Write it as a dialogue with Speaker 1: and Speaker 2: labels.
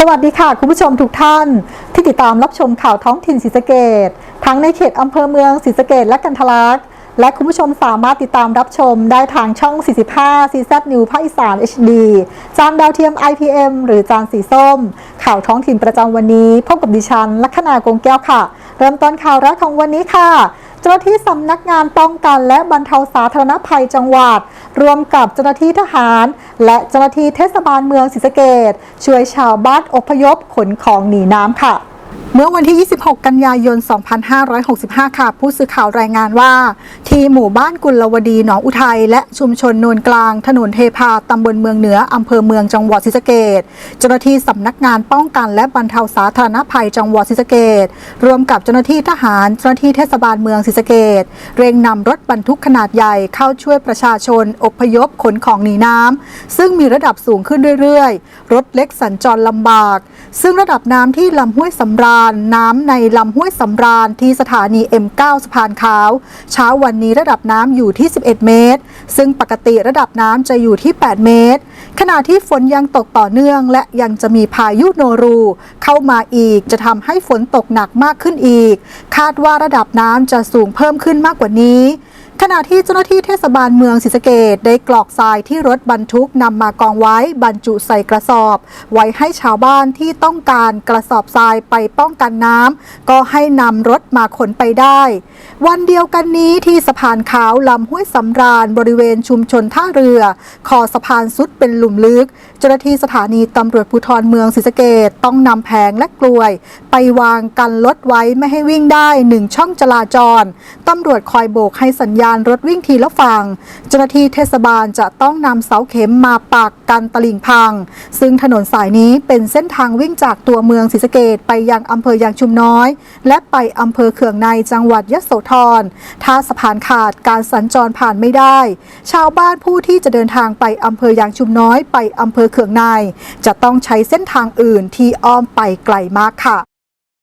Speaker 1: สวัสดีค่ะ คุณผู้ชมทุกท่านที่ติดตามรับชมข่าวท้องถิ่นศรีสะเกดทั้งในเขตอำเภอเมืองศรีสะเกดและกันทลักษ์และคุณผู้ชมสามารถติดตามรับชมได้ทางช่อง 45 CZ New ภาคอีสาน HD จานดาวเทียม IPM หรือจานสีส้ม ข่าวท้องถิ่นประจำวันนี้พบกับดิฉันลัคนากงแก้วค่ะ เริ่มต้นข่าวแรกของวันนี้ค่ะ จ้าหน้าที่สำนักงานป้องกันและบรรเทาสาธารณภัยจังหวัด รวมกับเจ้าหน้าที่ทหาร และเจ้าหน้าที่เทศบาลเมืองศรีสะเกดช่วยชาวบ้านอพยพขนของหนีน้ำค่ะ เมื่อวันที่ 26 กันยายน 2565 ค่ะ ผู้สื่อข่าวรายงานว่า ที่หมู่บ้านกุลวดีหนองอุทัย และชุมชนโนนกลาง ถนนเทพาตำบลเมืองเหนืออำเภอเมืองจังหวัดศรีสะเกดเจ้าหน้าที่สำนักงานป้องกันและบรรเทาสาธารณภัยจังหวัดศรีสะเกดรวมกับเจ้าหน้าที่ทหารเจ้าหน้าที่เทศบาลเมืองศรีสะเกดเร่งนำรถบรรทุกขนาดใหญ่เข้าช่วยประชาชน อพยพขนของหนีน้ำซึ่งมีระดับสูงขึ้นเรื่อยๆ รถเล็กสัญจรลำบาก ซึ่งระดับน้ำที่ลำห้วยสำราญน้ำในลำห้วยสำราญที่สถานี M9 สะพานขาว เช้าวันนี้ระดับน้ำอยู่ที่ 11 เมตร ซึ่งปกติระดับน้ำจะอยู่ที่ 8 เมตร ขณะที่ฝนยังตกต่อเนื่อง และยังจะมีพายุโนรู เข้ามาอีกจะทำให้ฝนตกหนักมากขึ้นอีก คาดว่าระดับน้ำจะสูงเพิ่มขึ้นมากกว่านี้ ขณะที่เจ้าหน้าที่เทศบาลเมืองศรีสะเกดได้กรอกทรายที่รถบรรทุกนำมากองไว้บรรจุใส่กระสอบ ไว้ให้ชาวบ้านที่ต้องการกระสอบทรายไปป้องกันน้ำก็ให้นำรถมาขนไปได้ วันเดียวกันนี้ที่สะพานขาวลำห้วยสำราญบริเวณชุมชนท่าเรือ คอสะพานสุดเป็นหลุมลึก เจ้าหน้าที่สถานีตำรวจภูธรเมืองศรีสะเกดต้องนำแผงและกลวย ไปวางกันรถไว้ไม่ให้วิ่งได้หนึ่งช่องจราจรตำรวจคอยโบกให้สัญญาณรถวิ่งทีละฝั่งเจ้าหน้าที่เทศบาลจะต้องนำเสาเข็มมาปักกันตลิ่งพัง ซึ่งถนนสายนี้เป็นเส้นทางวิ่งจากตัวเมืองศรีสะเกดไปยังอำเภอยางชุมน้อย และไปอำเภอเขื่องในจังหวัดยโสธรถ้าสะพานขาดการสัญจรผ่านไม่ได้ ชาวบ้านผู้ที่จะเดินทางไปอำเภอยางชุมน้อยไปอำเภอเขื่องใน จะต้องใช้เส้นทางอื่นที่อ้อมไปไกลมากค่ะ